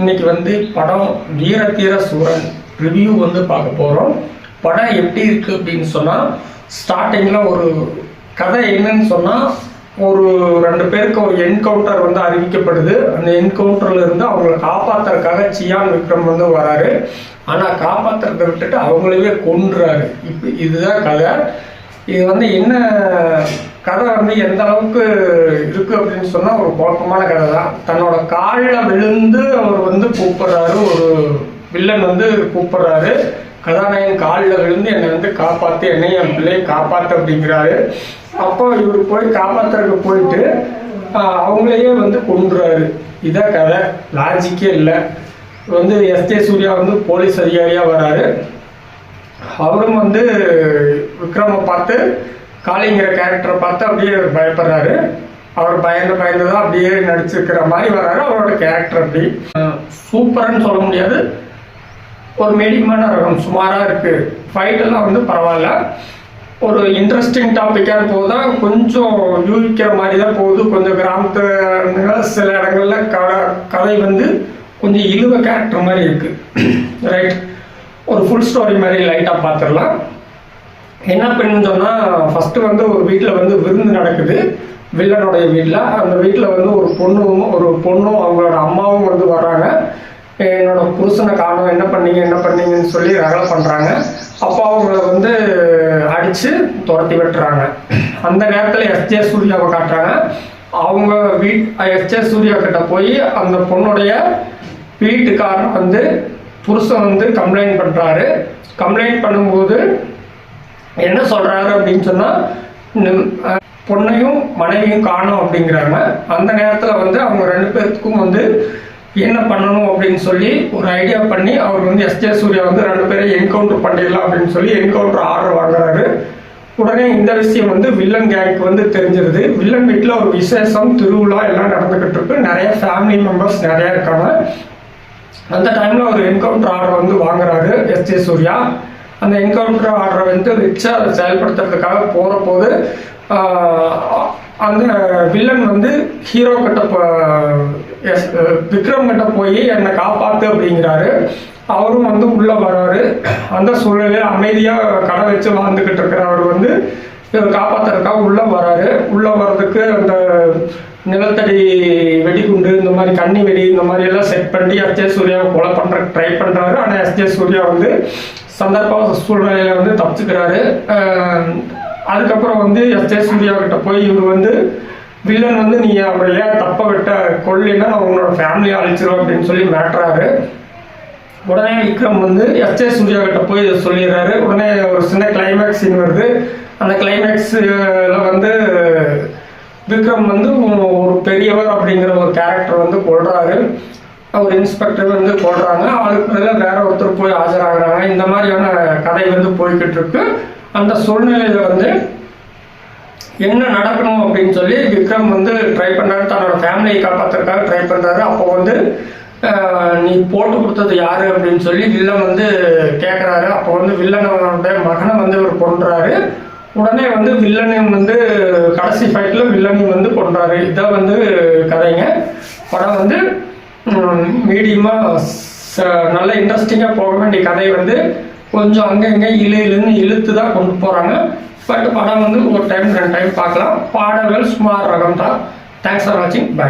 இன்னைக்கு வந்து படம் வீர தீர சூரன் ரிவ்யூ வந்து பார்க்க போகிறோம் படம் எப்படி இருக்கு அப்படின்னு சொன்னால் ஸ்டார்டிங்கில் ஒரு கதை என்னன்னு சொன்னால் ஒரு ரெண்டு பேருக்கு ஒரு என்கவுண்டர் வந்து அறிவிக்கப்படுது. அந்த என்கவுண்டர்ல இருந்து அவங்கள காப்பாத்துறதுக்காக சியான் விக்ரம் வந்து வராரு. ஆனால் காப்பாத்துறதை விட்டுட்டு அவங்களையே கொன்றாரு இப்போ இதுதான் கதை. இது வந்து என்ன கதை வந்து எந்த அளவுக்கு இருக்கு அப்படின்னு சொன்னா ஒரு குழப்பமான கதை தான். தன்னோட காலில் விழுந்து அவர் வந்து கூப்பிடுறாரு ஒரு வில்லன் வந்து கூப்பிடுறாரு. கதாநாயகன் காலில் விழுந்து என்னை வந்து காப்பாத்து என்னை என் பிள்ளையை காப்பாத்து அப்படிங்கிறாரு. அப்போ இவர் போய் காப்பாத்துறதுக்கு போயிட்டு அவங்களையே வந்து கொண்டுறாரு இதான் கதை. லாஜிக்கே இல்லை. வந்து எஸ். ஜே. சூர்யா வந்து போலீஸ் அதிகாரியாக வராரு. அவரும் வந்து விக்ரமை பார்த்து காளிங்கிற கேரக்டரை பார்த்து அப்படியே பயப்படுறாரு. அவர் பயந்து பயந்து தான் அப்படியே நடிச்சிருக்கிற மாதிரி வராரு அவரோட கேரக்டர் அப்படி. சூப்பர்னு சொல்ல முடியாது. ஒரு மீடியமான ரகம் சுமாராக இருக்கு. ஃபைட்டெல்லாம் வந்து பரவாயில்ல. ஒரு இன்ட்ரெஸ்டிங் டாப்பிக்காக போகுதா? கொஞ்சம் யூகிக்கிற மாதிரி தான் போகுது. கொஞ்சம் கிராமத்து சில இடங்கள்ல கதை கதை வந்து கொஞ்சம் இழுவ கேரக்டர் மாதிரி இருக்குது ரைட் ஒரு ஃபுல் ஸ்டோரி மாதிரி லைட்டாக பார்த்துடலாம். என்ன பண்ணுன்னு சொன்னால் ஃபஸ்ட்டு வந்து ஒரு வீட்டில் வந்து விருந்து நடக்குது. வில்லனுடைய வீட்டில் அந்த வீட்டில் வந்து ஒரு பொண்ணும் ஒரு பொண்ணும் அவங்களோட அம்மாவும் வந்து வராங்க என்னோட புருஷனை காணும். என்ன பண்ணீங்க என்ன பண்ணீங்கன்னு சொல்லி ரகலை பண்ணுறாங்க அப்போ அவங்கள வந்து அடித்து துரத்தி விட்டுறாங்க. அந்த நேரத்தில் எஸ்ஜே சூர்யாவை காட்டுறாங்க. அவங்க வீட் எஸ்ஜே சூர்யா கிட்ட போய் அந்த பொண்ணுடைய வீட்டுக்காரன் வந்து புருஷன் வந்து கம்ப்ளைண்ட் பண்ணுறாரு கம்ப்ளைண்ட் பண்ணும்போது என்ன சொல்கிறாரு அப்படின்னு சொன்னால் பொண்ணையும் மனைவியும் காணும் அப்படிங்கிறாங்க. அந்த நேரத்தில் வந்து அவங்க ரெண்டு பேர்த்துக்கும் வந்து என்ன பண்ணணும் அப்படின்னு சொல்லி ஒரு ஐடியா பண்ணி அவர் வந்து எஸ்ஜே சூர்யா வந்து ரெண்டு பேரையும் என்கவுண்டர் பண்ணிடலாம் அப்படின்னு சொல்லி என்கவுண்டர் ஆர்டர் வாங்குறாரு. உடனே இந்த விஷயம் வந்து வில்லன் கேங்க்கு வந்து தெரிஞ்சிருது. வில்லன் வீட்டில் ஒரு விசேஷம் திருவிழா எல்லாம் நடந்துகிட்டு இருக்கு. நிறைய ஃபேமிலி மெம்பர்ஸ் நிறைய இருக்காங்க. அந்த டைம்ல ஒரு என்கவுண்டர் ஆர்டர் வந்து வாங்குறாரு எஸ் ஜே சூர்யா. அந்த என்கவுண்டர் ஆர்டரை வந்து ரிச்சா அதை செயல்படுத்துறதுக்காக போற போது அந்த வில்லன் வந்து ஹீரோ கிட்ட எஸ் விக்ரம் கிட்ட போய் என்னை காப்பாத்து அப்படிங்கிறாரு. அவரும் வந்து உள்ள வர்றாரு அந்த சூழ்நிலையில அமைதியா கடை வச்சு வாழ்ந்துகிட்டு இருக்கிறவர் வந்து இவர் காப்பாத்துறதுக்காக உள்ள வராரு. உள்ள வர்றதுக்கு அந்த நிலத்தடி வெடிகுண்டு இந்த மாதிரி கன்னி வெடி இந்த மாதிரி எல்லாம் செட் பண்ணி எஸ் ஜே சூர்யாவை கொலை பண்ற ட்ரை பண்றாரு. ஆனா எஸ் ஜே சூர்யா வந்து சந்தர்ப்ப சூழ்நிலையில வந்து தப்பிச்சுக்கிறாரு. அதுக்கப்புறம் வந்து எஸ் ஜே சூர்யா கிட்ட போய் இவர் வந்து வில்லன் வந்து நீ அவரை ஏன் தப்ப விட்ட? கொள்ளினா நான் உன்னோட ஃபேமிலியை அழிச்சிரும் அப்படின்னு சொல்லி மிரட்டுறாரு. உடனே விக்ரம் வந்து எஸ் ஜே சூர்யா கிட்ட போய் சொல்லிடுறாரு. உடனே ஒரு சின்ன கிளைமேக்ஸ் சீன் வருது. அந்த கிளைமேக்ஸில் வந்து விக்ரம் வந்து ஒரு பெரியவர் அப்படிங்கிற ஒரு கேரக்டர் வந்து கொள்றாரு ஒரு இன்ஸ்பெக்டர் வந்து கொள்றாங்க அதுக்கு பதிலாக வேற ஒருத்தர் போய் ஆஜராகிறாங்க. இந்த மாதிரியான கதை வந்து போய்கிட்டு இருக்கு அந்த சூழ்நிலையில வந்து என்ன நடக்கணும் அப்படின்னு சொல்லி விக்ரம் வந்து ட்ரை பண்றாரு. தன்னோட ஃபேமிலியை காப்பாத்துறதுக்காக ட்ரை பண்றாரு. அப்போ வந்து நீ போட்டு கொடுத்தது யாரு அப்படின்னு சொல்லி வில்லன் வந்து கேட்குறாரு அப்போ வந்து வில்லனோட மகனை வந்து இவர் கொன்றாரு. உடனே வந்து வில்லனையும் வந்து கடைசி ஃபைட்ல வில்லனையும் வந்து கொண்டாரு இதான் வந்து கதைங்க. படம் வந்து மீடியமாக நல்ல இன்ட்ரெஸ்டிங்காக போக வேண்டிய கதை வந்து கொஞ்சம் அங்கே இங்கே இழு இழுன்னு இழுத்து தான் கொண்டு போகிறாங்க பட் படம் வந்து ஒரு டைம் ரெண்டு டைம் பார்க்கலாம். பாடல்கள் சுமார் ரகம் தான் தேங்க்ஸ் ஃபார் வாட்சிங் பை